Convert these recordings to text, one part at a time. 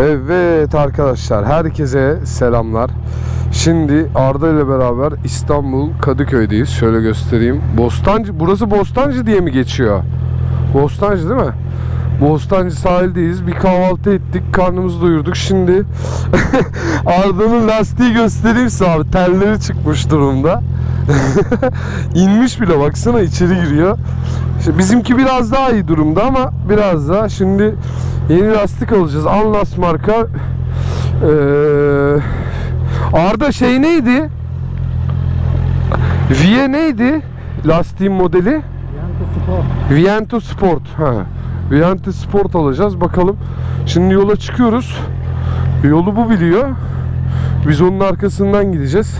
Evet arkadaşlar herkese selamlar. Şimdi Arda ile beraber İstanbul Kadıköy'deyiz. Şöyle göstereyim. Bostancı burası Bostancı diye mi geçiyor? Bostancı değil mi? Bostancı sahildeyiz. Bir kahvaltı ettik. Karnımızı doyurduk. Şimdi Arda'nın lastiği göstereyim size abi. Telleri çıkmış durumda. İnmiş bile baksana içeri giriyor. İşte bizimki biraz daha iyi durumda ama biraz daha şimdi yeni lastik alacağız. Anlas marka. Ee, Arda şey neydi? Vie neydi? Lastiğin modeli? Yankı Spor. Viento Sport. Ha. Viento Sport alacağız. Bakalım. Şimdi yola çıkıyoruz. Yolu bu biliyor. Biz onun arkasından gideceğiz.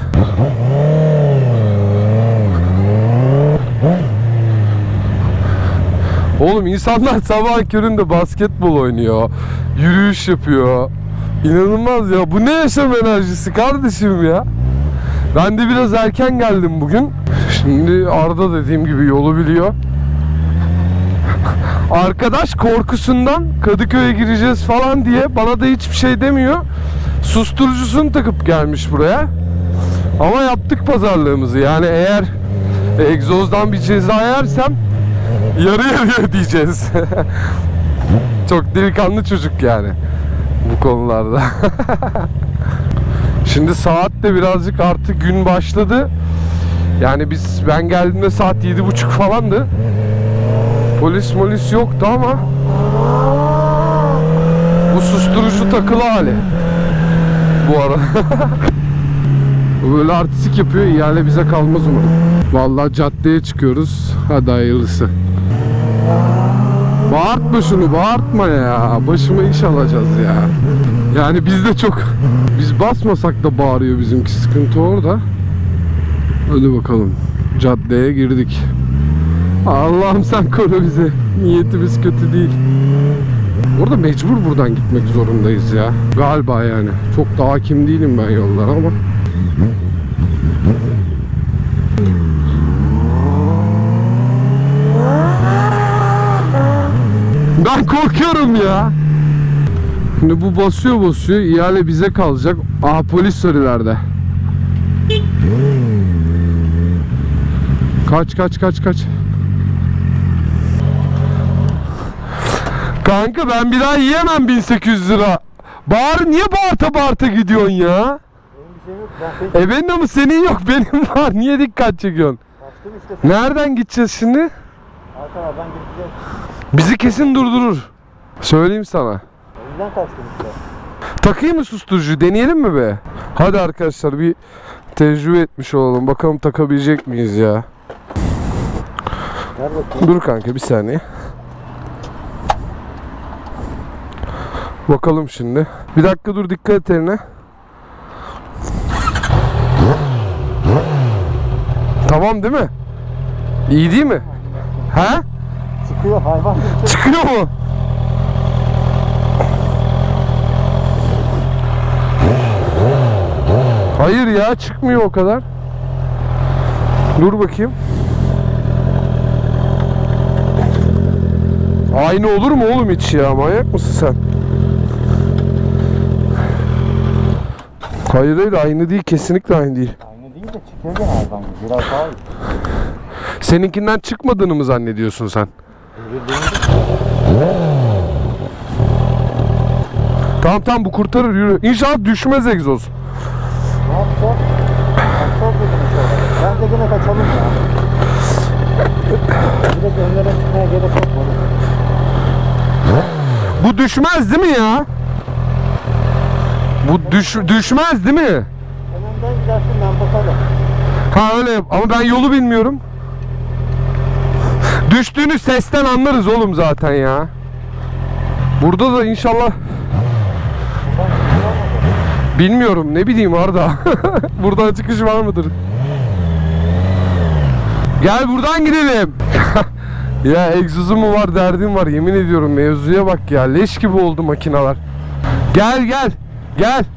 Oğlum insanlar sabah köründe basketbol oynuyor. Yürüyüş yapıyor. İnanılmaz ya. Bu ne yaşam enerjisi kardeşim ya. Ben de biraz erken geldim bugün. Şimdi Arda dediğim gibi yolu biliyor. Arkadaş korkusundan Kadıköy'e gireceğiz falan diye bana da hiçbir şey demiyor. Susturucusunu takıp gelmiş buraya. Ama yaptık pazarlığımızı. Yani eğer egzozdan bir ceza yersem yarı yarıya diyeceğiz. Çok delikanlı çocuk yani bu konularda. Şimdi saat de birazcık artık gün başladı. Yani biz ben geldiğimde saat yedi buçuk falandı. Polis molis yoktu ama bu susturucu takılı hali. Bu ara. Böyle artistik yapıyor. İhale bize kalmaz umarım. Vallahi caddeye çıkıyoruz. Hadi hayırlısı. Bağırtma şunu bağırtma ya. Başıma iş alacağız ya. Yani biz de çok biz basmasak da bağırıyor bizimki sıkıntı orada. Hadi bakalım. Caddeye girdik. Allah'ım sen koru bizi. Niyetimiz kötü değil. Orada mecbur buradan gitmek zorundayız ya. Galiba yani. Çok da hakim değilim ben yollara ama. Ben korkuyorum ya. Şimdi bu basıyor basıyor. ihale bize kalacak. Aa polis sorilerde. Kaç kaç kaç kaç. Kanka ben bir daha yiyemem 1800 lira. Bağır niye bağırta bağırta gidiyorsun ya? E benim ama senin yok benim var. Niye dikkat çekiyorsun? kaçtım işte. Nereden gideceğiz şimdi? Arkalardan gideceğiz. Bizi kesin durdurur. Söyleyeyim sana. Yüzden kaçtım işte. Takayım mı susturucu? Deneyelim mi be? Hadi arkadaşlar bir tecrübe etmiş olalım. Bakalım takabilecek miyiz ya? Dur kanka bir saniye. Bakalım şimdi. Bir dakika dur dikkat et eline. Tamam değil mi? İyi değil mi? He? Çıkıyor hayvan. Çıkıyor mu? Hayır ya çıkmıyor o kadar. Dur bakayım. Aynı olur mu oğlum hiç ya manyak mısın sen? Hayır hayır aynı değil kesinlikle aynı değil. Aynı değil de çıkıyor gene hayvan gibi. Biraz daha iyi. Seninkinden çıkmadığını mı zannediyorsun sen? Tamam tamam bu kurtarır yürü. İnşallah düşmez egzoz. Ne yapacağız? Kaçacağız dedim işte. Bence gene kaçalım ya. Direkt önlere çıkmaya gerek yok. Bu düşmez değil mi ya? Bu düş, düşmez değil mi? Sen önden gidersin ben bakarım. Ha öyle ama ben yolu bilmiyorum. Düştüğünü sesten anlarız oğlum zaten ya. Burada da inşallah bilmiyorum ne bileyim Arda. buradan çıkış var mıdır? Gel buradan gidelim. ya egzozu mu var derdim var yemin ediyorum mevzuya bak ya leş gibi oldu makineler. Gel gel gel.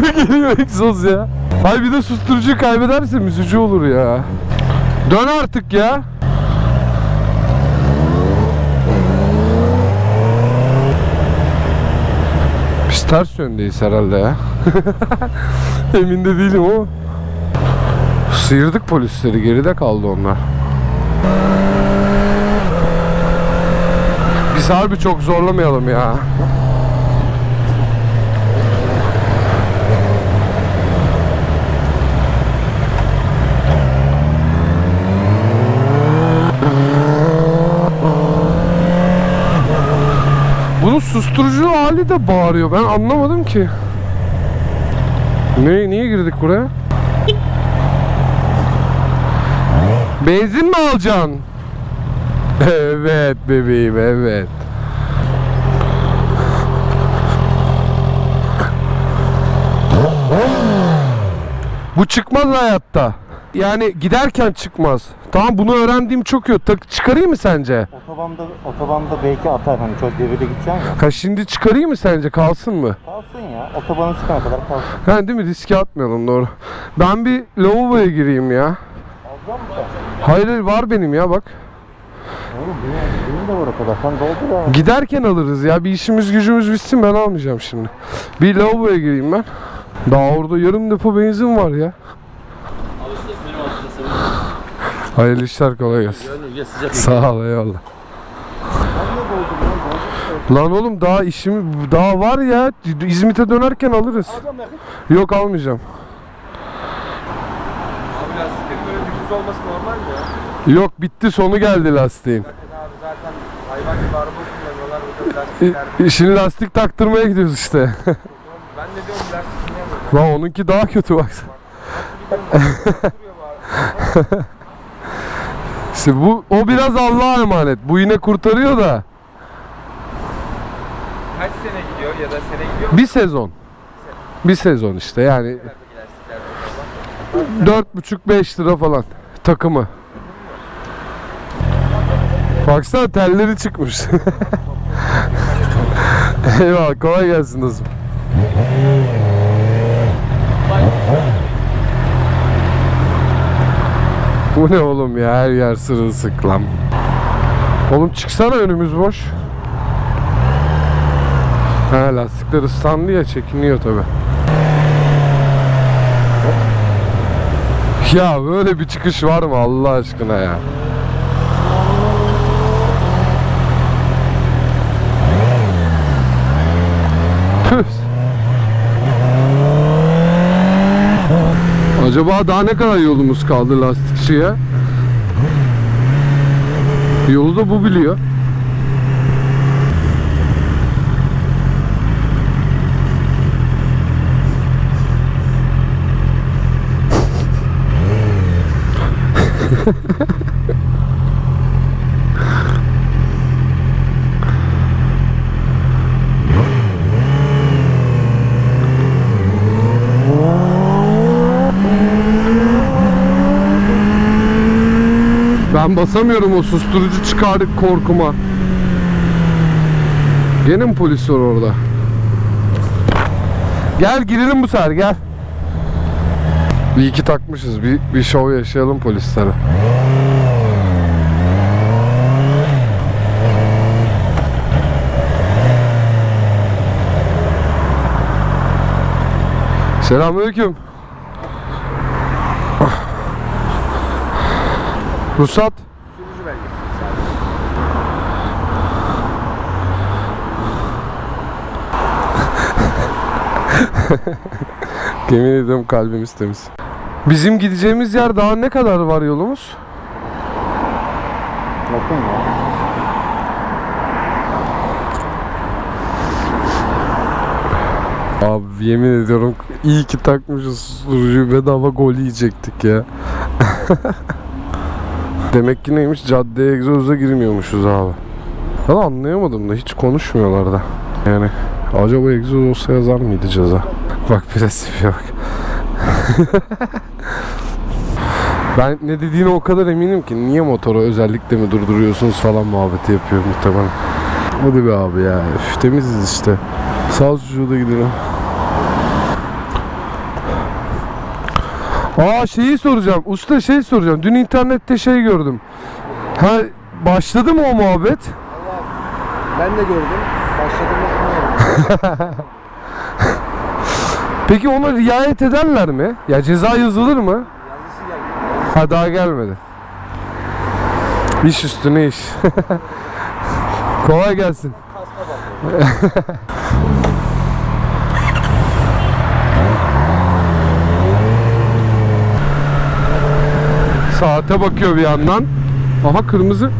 Gibi geliyor egzoz ya. Hay bir de susturucuyu kaybederse üzücü olur ya. Dön artık ya. Biz ters yöndeyiz herhalde ya. Emin de değilim ama. Sıyırdık polisleri geride kaldı onlar. Biz harbi çok zorlamayalım ya. Susturucu hali de bağırıyor. Ben anlamadım ki. Ne, niye girdik buraya? Benzin mi alacaksın? Evet bebeğim evet. Bu çıkmaz hayatta. Yani giderken çıkmaz. Tamam bunu öğrendiğim çok iyi. Tak çıkarayım mı sence? Otobanda, otobanda belki atar hani çok devirde gideceksin ya. Ha şimdi çıkarayım mı sence? Kalsın mı? Kalsın ya. Otobanın çıkana kadar kalsın. Ha değil mi? Riske atmayalım doğru. Ben bir lavaboya gireyim ya. Alacak mısın? Hayır hayır, var benim ya bak. Oğlum benim, benim de var o kadar. Sen doldur ya. Giderken alırız ya. Bir işimiz gücümüz bitsin ben almayacağım şimdi. Bir lavaboya gireyim ben. Daha orada yarım depo benzin var ya. Hayırlı işler kolay gelsin. Sağ ol eyvallah. Lan oğlum daha işim daha var ya. İzmit'e dönerken alırız. Yok almayacağım. Abi lastiklerin böyle ucuz olması normal mi ya? Yok bitti sonu geldi lastiğin. Zaten abi zaten hayvan gibi araba kullanıyorlar burada İ- lastikler. Şimdi lastik taktırmaya gidiyoruz işte. ben de diyorum lastik? Lan onunki daha kötü bak. İşte bu o biraz Allah'a emanet. Bu yine kurtarıyor da. Kaç sene gidiyor ya da sene gidiyor mu? Bir sezon. Bir sezon işte yani lastikler acaba? 4,5-5 lira falan takımı. Baksana telleri çıkmış. Eyvallah kolay gelsin dostum. Bu ne oğlum ya her yer sırılsıklam. Oğlum çıksana önümüz boş. Ha lastikler ıslandı ya çekiniyor tabi. Ya böyle bir çıkış var mı Allah aşkına ya? Acaba daha ne kadar yolumuz kaldı lastikçiye? Yolu da bu biliyor. Ben basamıyorum o susturucu çıkar korkuma. Gene mi polis var orada? Gel girelim bu sefer gel. İyi ki takmışız. Bir, bir şov yaşayalım polislere. Selamünaleyküm. Ruhsat. Yemin ediyorum kalbimiz temiz. Bizim gideceğimiz yer daha ne kadar var yolumuz? Yakın ya. Abi yemin ediyorum iyi ki takmışız susturucuyu bedava gol yiyecektik ya. Demek ki neymiş caddeye egzoza girmiyormuşuz abi. Ben anlayamadım da hiç konuşmuyorlar da. Yani acaba egzoz olsa yazar mıydı ceza? bak presife bak. ben ne dediğine o kadar eminim ki niye motoru özellikle mi durduruyorsunuz falan muhabbeti yapıyor muhtemelen. Hadi be abi ya. Üf, temiziz işte. Sağ sucuğu da gidelim. Aa şeyi soracağım. Usta şey soracağım. Dün internette şey gördüm. Ha başladı mı o muhabbet? Allah ben de gördüm. Başladı mı? Peki ona riayet ederler mi? Ya ceza yazılır mı? yazısı geldi. Ha daha gelmedi. İş üstüne iş. Kolay gelsin. Saate bakıyor bir yandan. Aha kırmızı.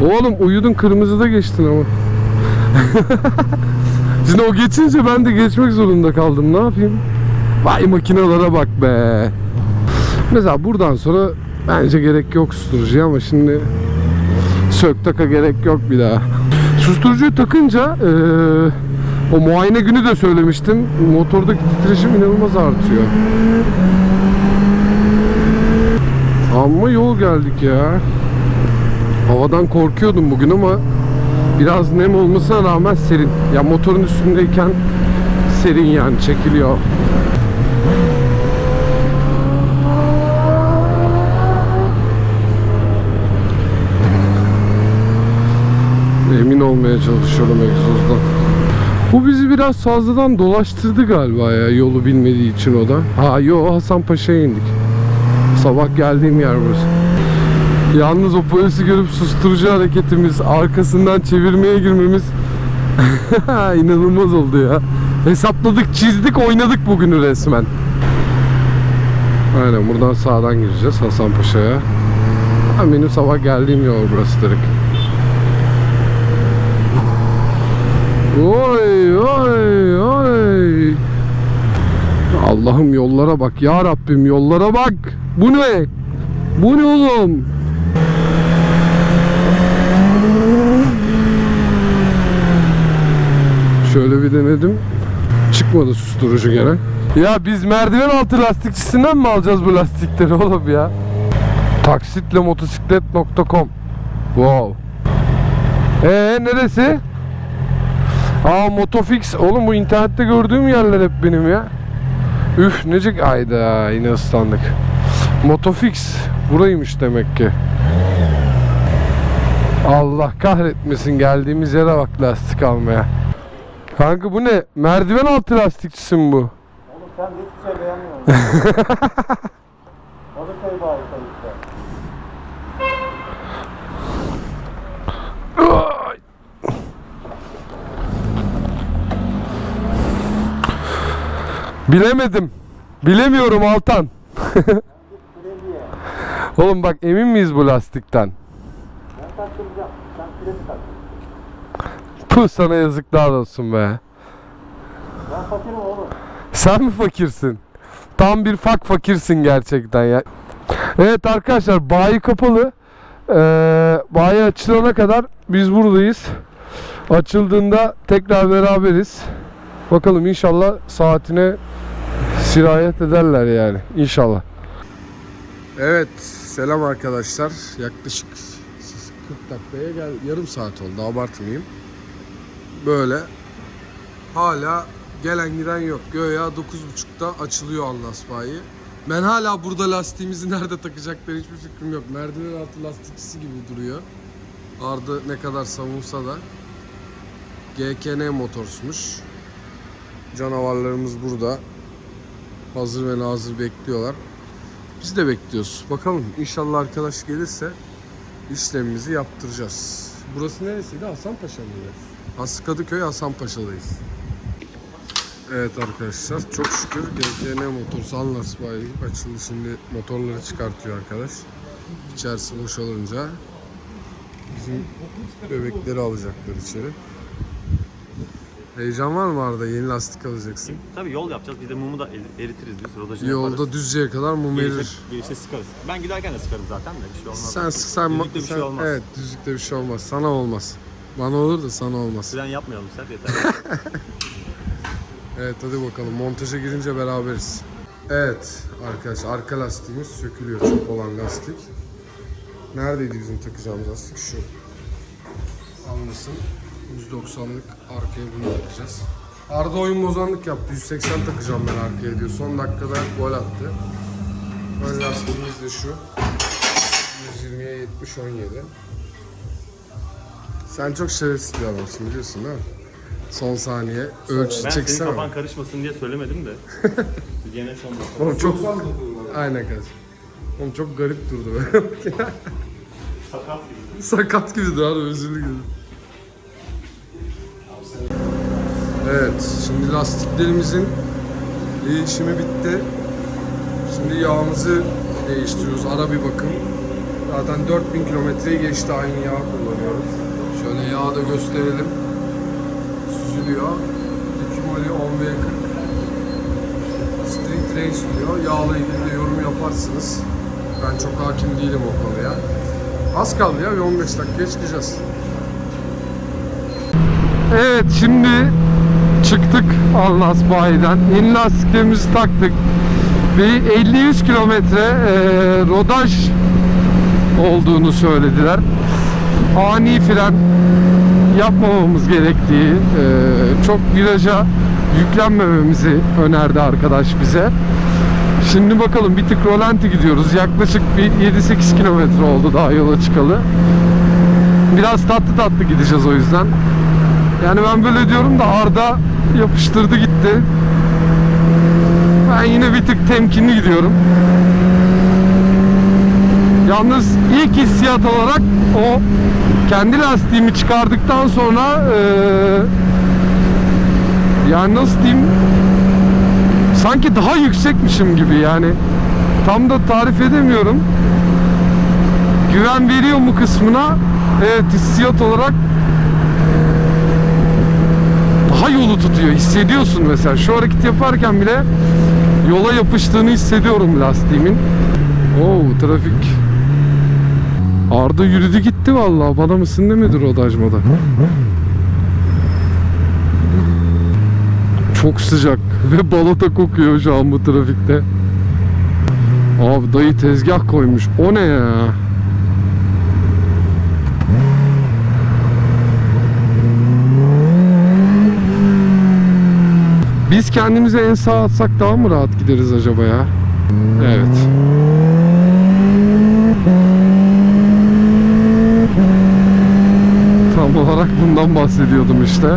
Oğlum uyudun kırmızıda geçtin ama. Şimdi o geçince ben de geçmek zorunda kaldım. Ne yapayım? Vay makinelere bak be. Mesela buradan sonra bence gerek yok susturucuya ama şimdi sök taka gerek yok bir daha. Susturucuyu takınca eee, o muayene günü de söylemiştim. Motordaki titreşim inanılmaz artıyor. Amma yol geldik ya. Havadan korkuyordum bugün ama biraz nem olmasına rağmen serin. Ya motorun üstündeyken serin yani çekiliyor. Emin olmaya çalışıyorum egzozdan. Bu bizi biraz fazladan dolaştırdı galiba ya yolu bilmediği için o da. Ha yo Hasan Paşa'ya indik. Sabah geldiğim yer burası. Yalnız o polisi görüp susturucu hareketimiz, arkasından çevirmeye girmemiz inanılmaz oldu ya. Hesapladık, çizdik, oynadık bugünü resmen. Aynen buradan sağdan gireceğiz Hasan Paşa'ya. Ha, Benim sabah geldiğim yol burası direkt. Oy oy oy. Allah'ım yollara bak ya Rabbim yollara bak. Bu ne? Bu ne oğlum? Şöyle bir denedim. Çıkmadı susturucu gene. Ya biz merdiven altı lastikçisinden mi alacağız bu lastikleri oğlum ya? Taksitle motosiklet.com Wow. Ee neresi? Aa Motofix. Oğlum bu internette gördüğüm yerler hep benim ya. Üf necik ayda yine ıslandık. Motofix buraymış demek ki. Allah kahretmesin geldiğimiz yere bak lastik almaya. Kanka bu ne? Merdiven altı lastikçisi mi bu? Oğlum sen hiçbir şey beğenmiyorsun. Kadıköy bari işte. Ay. Bilemedim. Bilemiyorum Altan. Oğlum bak emin miyiz bu lastikten? Ben. Puh sana yazıklar olsun be. Ben fakirim oğlum. Sen mi fakirsin? Tam bir fak fakirsin gerçekten ya. Evet arkadaşlar bayi kapalı. Ee, bayi açılana kadar biz buradayız. Açıldığında tekrar beraberiz. Bakalım inşallah saatine sirayet ederler yani. İnşallah. Evet selam arkadaşlar. Yaklaşık 40 dakikaya gel yarım saat oldu abartmayayım. Böyle hala gelen giden yok. Göya 9.30'da açılıyor Alnas bayi. Ben hala burada lastiğimizi nerede takacaklar hiçbir fikrim yok. Merdiven altı lastikçisi gibi duruyor. Arda ne kadar savunsa da. GKN motorsmuş. Canavarlarımız burada. Hazır ve nazır bekliyorlar. Biz de bekliyoruz. Bakalım inşallah arkadaş gelirse işlemimizi yaptıracağız. Burası neresiydi? Hasanpaşa mıydı? Has Kadıköy Hasanpaşa'dayız. Evet arkadaşlar çok şükür GKN Motors Anlas bayi açıldı şimdi motorları çıkartıyor arkadaş. İçerisi boşalınca bizim bebekleri alacaklar içeri. Heyecan var mı Arda? Yeni lastik alacaksın. Tabii yol yapacağız. Bir de mumu da eri- eritiriz biz. Rodajını Yolda yaparız. Düzce'ye kadar mum Gelişte, erir. gelişte sıkarız. Ben giderken de sıkarım zaten de bir şey olmaz. Sen sen Düzlükte bir sen- şey olmaz. Evet düzlükte bir şey olmaz. Sana olmaz. Bana olur da sana olmaz. Fren yapmayalım sen yeter. Evet hadi bakalım montaja girince beraberiz. Evet arkadaşlar arka lastiğimiz sökülüyor çöp olan lastik. Neredeydi bizim takacağımız lastik? Şu. Anlasın. 190'lık arkaya bunu takacağız. Arda oyun bozanlık yaptı. 180 takacağım ben arkaya diyor. Son dakikada gol attı. Ön lastiğimiz de şu. 120'ye 70 17. Sen çok şerefsiz bir adamsın biliyorsun değil mi? Son saniye ölçü Ben senin çeksene. kafan karışmasın diye söylemedim de. Gene son dakika. Oğlum çok... Aynen kardeşim. Oğlum çok garip durdu böyle. Sakat gibi. Sakat gibi daha da özürlü gibi. Evet, şimdi lastiklerimizin değişimi bitti. Şimdi yağımızı değiştiriyoruz. Ara bir bakım. Zaten 4000 kilometreyi geçti aynı yağ kullanıyoruz. Şöyle yağı da gösterelim. Süzülüyor. Dikimoli 10V40. Street Race diyor. Yağla ilgili de yorum yaparsınız. Ben çok hakim değilim o konuya. Az kaldı ya bir 15 dakikaya çıkacağız. Evet şimdi çıktık Alnas Bayi'den. Yeni lastiklerimizi taktık. Bir 50-100 kilometre rodaj olduğunu söylediler. Ani fren yapmamamız gerektiği, e, çok viraja yüklenmememizi önerdi arkadaş bize. Şimdi bakalım bir tık rolanti gidiyoruz. Yaklaşık bir 7-8 kilometre oldu daha yola çıkalı. Biraz tatlı tatlı gideceğiz o yüzden. Yani ben böyle diyorum da Arda yapıştırdı gitti. Ben yine bir tık temkinli gidiyorum. Yalnız ilk hissiyat olarak o kendi lastiğimi çıkardıktan sonra eee yani nasıl diyeyim sanki daha yüksekmişim gibi yani tam da tarif edemiyorum. Güven veriyor mu kısmına? Evet hissiyat olarak daha yolu tutuyor. Hissediyorsun mesela. Şu hareket yaparken bile yola yapıştığını hissediyorum lastiğimin. Oo trafik. Arda yürüdü gitti vallahi. Bana mısın demedi rodajmada. Çok sıcak ve balata kokuyor şu an bu trafikte. Abi dayı tezgah koymuş. O ne ya? Biz kendimize en sağ atsak daha mı rahat gideriz acaba ya? Evet. Tam olarak bundan bahsediyordum işte.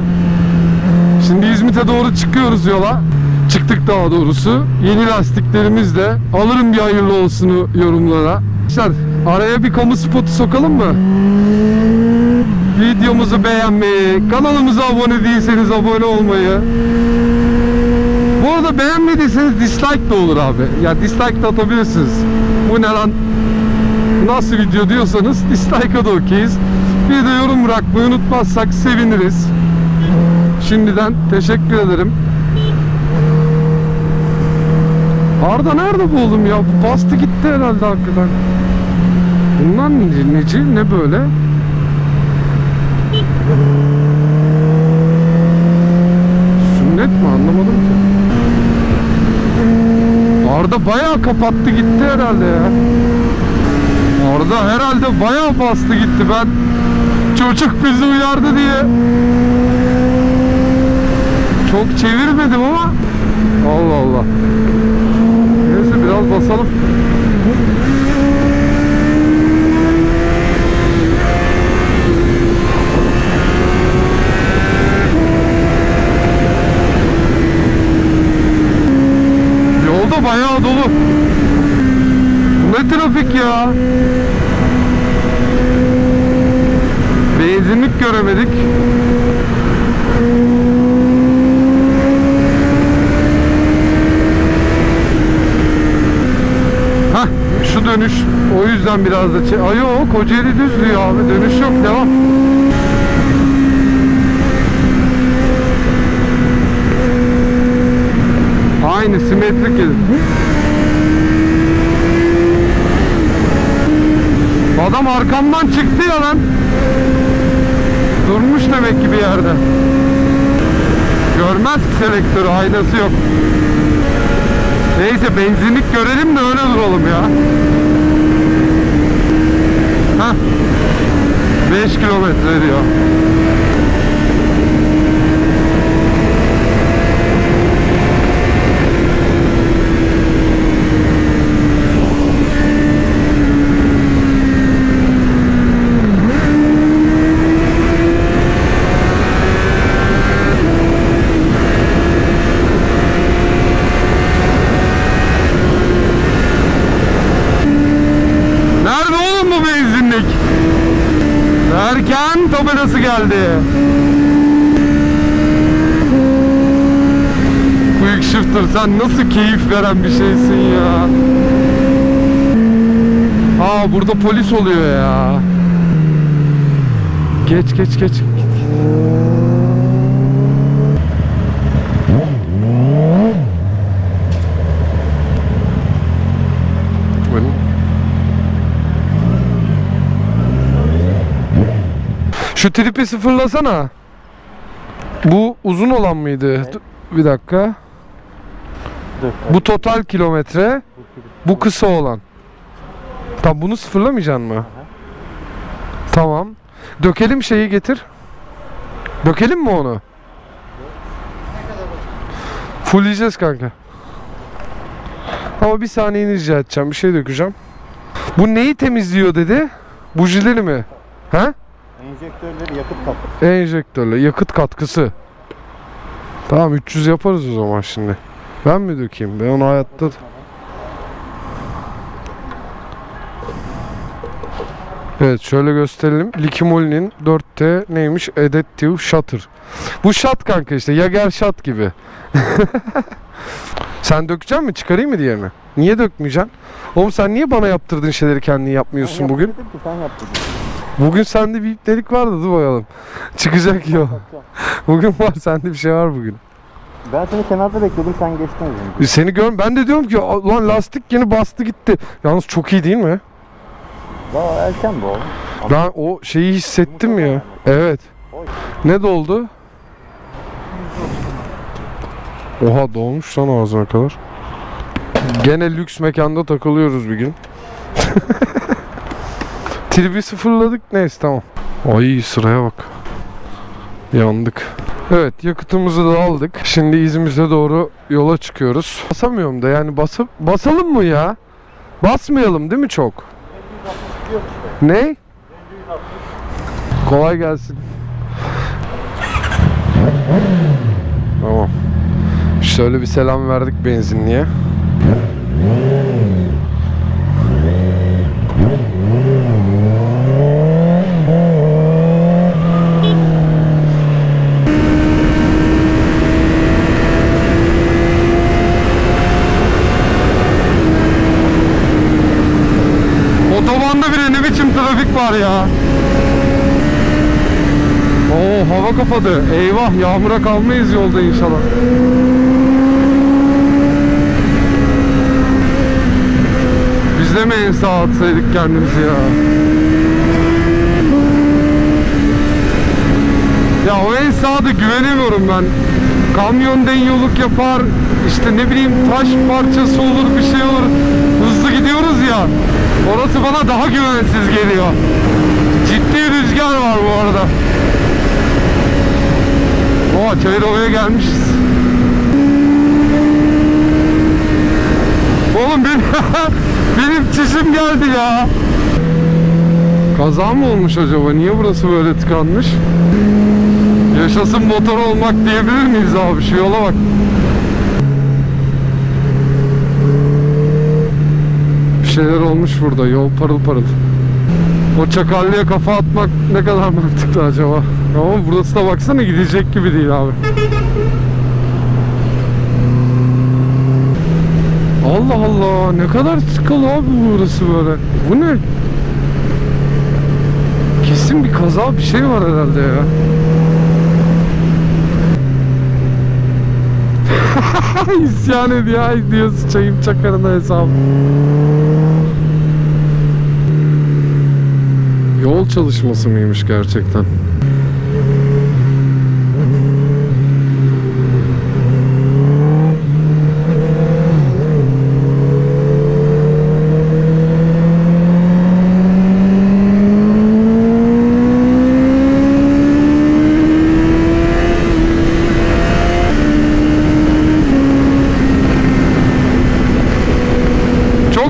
Şimdi İzmit'e doğru çıkıyoruz yola. Çıktık daha doğrusu. Yeni lastiklerimizle alırım bir hayırlı olsunu yorumlara. Arkadaşlar araya bir kamu spotu sokalım mı? Videomuzu beğenmeyi, kanalımıza abone değilseniz abone olmayı. Bu arada beğenmediyseniz dislike de olur abi. Ya dislike de atabilirsiniz. Bu ne lan? Nasıl video diyorsanız dislike'a da okeyiz. Bir de yorum bırakmayı unutmazsak seviniriz. Şimdiden teşekkür ederim. Arda nerede bu oğlum ya? Bastı gitti herhalde hakikaten. Bunlar ne, neci ne böyle? Sünnet mi anlamadım ki. Arda bayağı kapattı gitti herhalde ya. Arda herhalde bayağı bastı gitti ben. Çocuk bizi uyardı diye. Çok çevirmedim ama. Allah Allah. Neyse biraz basalım. Yolda bayağı dolu. Ne trafik ya? Benzinlik göremedik. Hah şu dönüş o yüzden biraz da Ay yok Kocaeli düz diyor abi dönüş yok devam. Aynı simetrik. Adam arkamdan çıktı ya lan. Durmuş demek ki bir yerde. Görmez ki selektörü aynası yok. Neyse benzinlik görelim de öyle duralım ya. Hah. 5 kilometre diyor. Shifter sen nasıl keyif veren bir şeysin ya. Aa burada polis oluyor ya. Geç geç geç. Şu tripi sıfırlasana. Bu uzun olan mıydı? Dur, Bir dakika. Bu total kilometre. Bu kısa olan. Tamam bunu sıfırlamayacaksın mı? Tamam. Dökelim şeyi getir. Dökelim mi onu? Fullleyeceğiz kanka. Ama bir saniyeni rica edeceğim. Bir şey dökeceğim. Bu neyi temizliyor dedi? Bujileri mi? Ha? Enjektörleri yakıt katkı. Enjektörle yakıt katkısı. Tamam 300 yaparız o zaman şimdi. Ben mi dökeyim? Ben onu hayatta... Evet şöyle gösterelim. Likimoli'nin 4T neymiş? Adaptive Shutter. Bu shot kanka işte. Yager shot gibi. sen dökeceksin mi? Çıkarayım mı diğerini? Niye dökmeyeceksin? Oğlum sen niye bana yaptırdığın şeyleri kendin yapmıyorsun bugün? Ki sen yaptın. Bugün sende bir iptelik vardı dur bakalım. Çıkacak yol. Bugün var sende bir şey var bugün. Ben seni kenarda bekliyordum sen geçtin önce. Seni gör ben de diyorum ki lan lastik yeni bastı gitti. Yalnız çok iyi değil mi? Daha erken bu oğlum. Ben o şeyi hissettim ya. Evet. Ne doldu? Oha dolmuş lan ağzına kadar. Gene lüks mekanda takılıyoruz bir gün. Tribi sıfırladık neyse tamam. Ay sıraya bak. Yandık. Evet yakıtımızı da aldık. Şimdi İzmir'e doğru yola çıkıyoruz. Basamıyorum da yani basıp basalım mı ya? Basmayalım değil mi çok? Ne? Kolay gelsin. Tamam. Şöyle bir selam verdik benzinliğe. Otobanda bile ne biçim trafik var ya. Oo hava kapadı. Eyvah yağmura kalmayız yolda inşallah. Biz de mi en sağa atsaydık kendimizi ya? Ya o en sağda güvenemiyorum ben. Kamyon denyoluk yapar, işte ne bileyim taş parçası olur, bir şey olur. Hızlı gidiyoruz ya. Orası bana daha güvensiz geliyor. Ciddi rüzgar var bu arada. Oo Çayırova'ya gelmişiz. Oğlum benim, benim çişim geldi ya. Kaza mı olmuş acaba? Niye burası böyle tıkanmış? Yaşasın motor olmak diyebilir miyiz abi? Şu yola bak. Şeyler olmuş burada. Yol parıl parıl. O çakallıya kafa atmak ne kadar mantıklı acaba? Ama burası da baksana gidecek gibi değil abi. Allah Allah ne kadar tıkalı abi burası böyle. Bu ne? Kesin bir kaza bir şey var herhalde ya. İsyan ediyor diyor sıçayım çakarına hesabı. Yol çalışması mıymış gerçekten?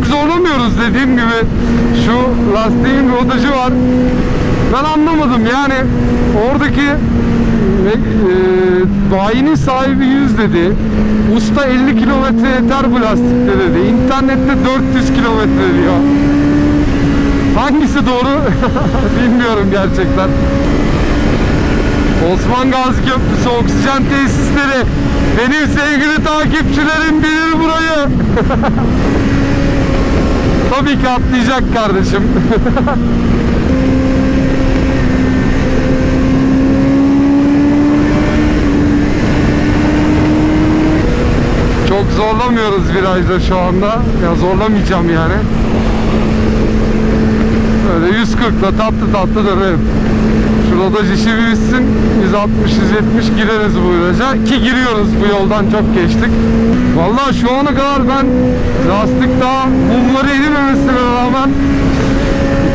Çok zorlamıyoruz dediğim gibi. Şu lastiğin rodajı var. Ben anlamadım yani oradaki e, bayinin sahibi 100 dedi. Usta 50 kilometre yeter bu lastikte dedi. İnternette 400 kilometre diyor. Hangisi doğru bilmiyorum gerçekten. Osman Gazi Köprüsü oksijen tesisleri. Benim sevgili takipçilerim bilir burayı. Tabii ki atlayacak kardeşim. Çok zorlamıyoruz virajda şu anda. Ya zorlamayacağım yani. Böyle 140'la tatlı tatlı dönerim. Şurada işi bir bitsin. 160-170 gireriz bu viraja. Ki giriyoruz bu yoldan çok geçtik. Vallahi şu ana kadar ben lastik daha mumları erimemesine rağmen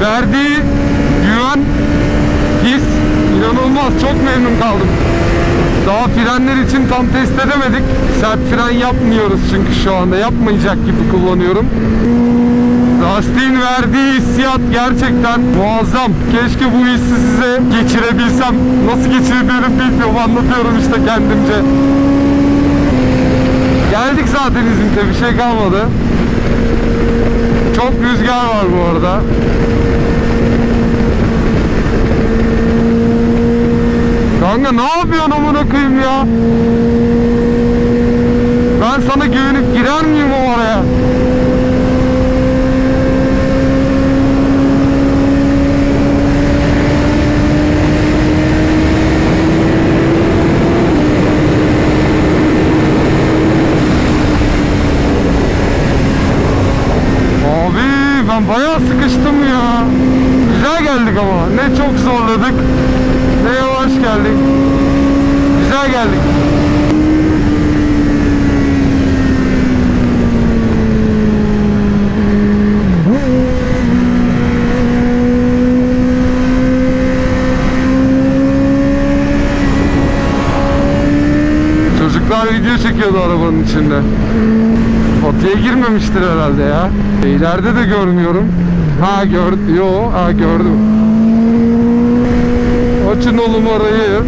verdiği güven, his inanılmaz. Çok memnun kaldım. Daha frenler için tam test edemedik. Sert fren yapmıyoruz çünkü şu anda yapmayacak gibi kullanıyorum. Lastiğin verdiği hissiyat gerçekten muazzam. Keşke bu hissi size geçirebilsem. Nasıl geçirebilirim bilmiyorum. Anlatıyorum işte kendimce. Geldik zaten İzmit'e bir şey kalmadı. Çok rüzgar var bu arada. Kanka ne yapıyorsun amına koyayım ya? Ben sana güvenip girer miyim o araya? Abi ben bayağı sıkıştım ya. Güzel geldik ama. Ne çok zorladık. Ne yavaş geldik. Güzel geldik. Çocuklar video çekiyordu arabanın içinde. Potaya girmemiştir herhalde ya. İleride de görmüyorum. Ha gördüm. Yo, ha gördüm. Açın o numarayı.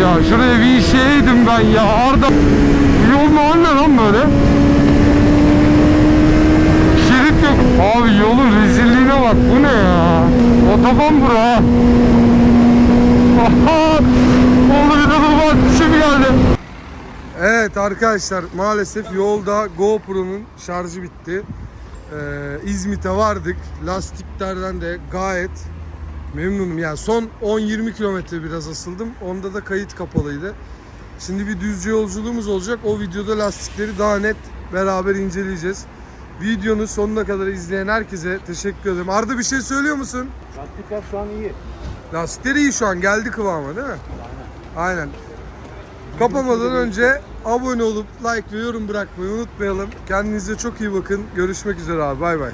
Ya şuraya bir şeydim ben ya. Arda. Yol mu anne lan böyle? Şerit yok. Abi yolun rezilliğine bak. Bu ne ya? Otoban bura. Aha! Oğlum inanılmaz şimdi geldi. Evet arkadaşlar maalesef yolda GoPro'nun şarjı bitti. Ee, İzmit'e vardık. Lastiklerden de gayet memnunum. Yani son 10-20 kilometre biraz asıldım. Onda da kayıt kapalıydı. Şimdi bir düzce yolculuğumuz olacak. O videoda lastikleri daha net beraber inceleyeceğiz. Videonun sonuna kadar izleyen herkese teşekkür ederim. Arda bir şey söylüyor musun? Lastikler şu an iyi. Lastikleri iyi şu an geldi kıvama değil mi? Aynen. Kapamadan önce abone olup like ve yorum bırakmayı unutmayalım. Kendinize çok iyi bakın. Görüşmek üzere abi. Bay bay.